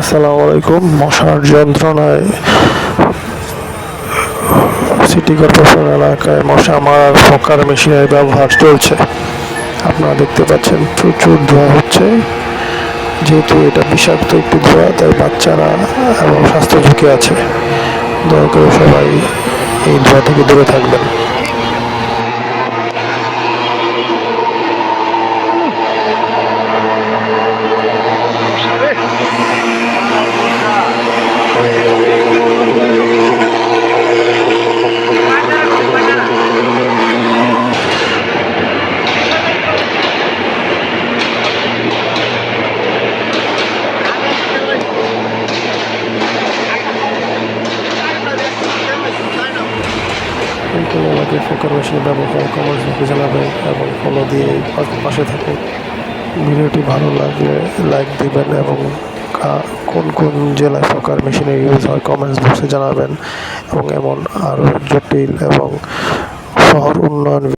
আসসালামু আলাইকুম। মশার যন্ত্রণায় সিটি কর্পোরেশন এলাকায় মশা মারার ফকার মেশিনের ব্যবহার চলছে। আপনারা দেখতে পাচ্ছেন প্রচুর ধোঁয়া হচ্ছে। যেহেতু এটা বিষাক্ত একটি ধোঁয়া, তাই বাচ্চারা এবং স্বাস্থ্য ঝুঁকি আছে। দয়া করে সবাই এই ধোঁয়া থেকে দূরে থাকবেন। কোন এলাকায় ফোকার মেশিন ব্যবহার লিখে জানাবেন এবং ফলো দিয়ে পাশে থাকুন। ভিডিওটি ভালো লাগলে লাইক দিবেন এবং কোন কোন জেলায় ফকার মেশিনের ইউজ হয় কমেন্টস বক্সে জানাবেন এবং এমন আরও জটিল এবং শহর উন্নয়ন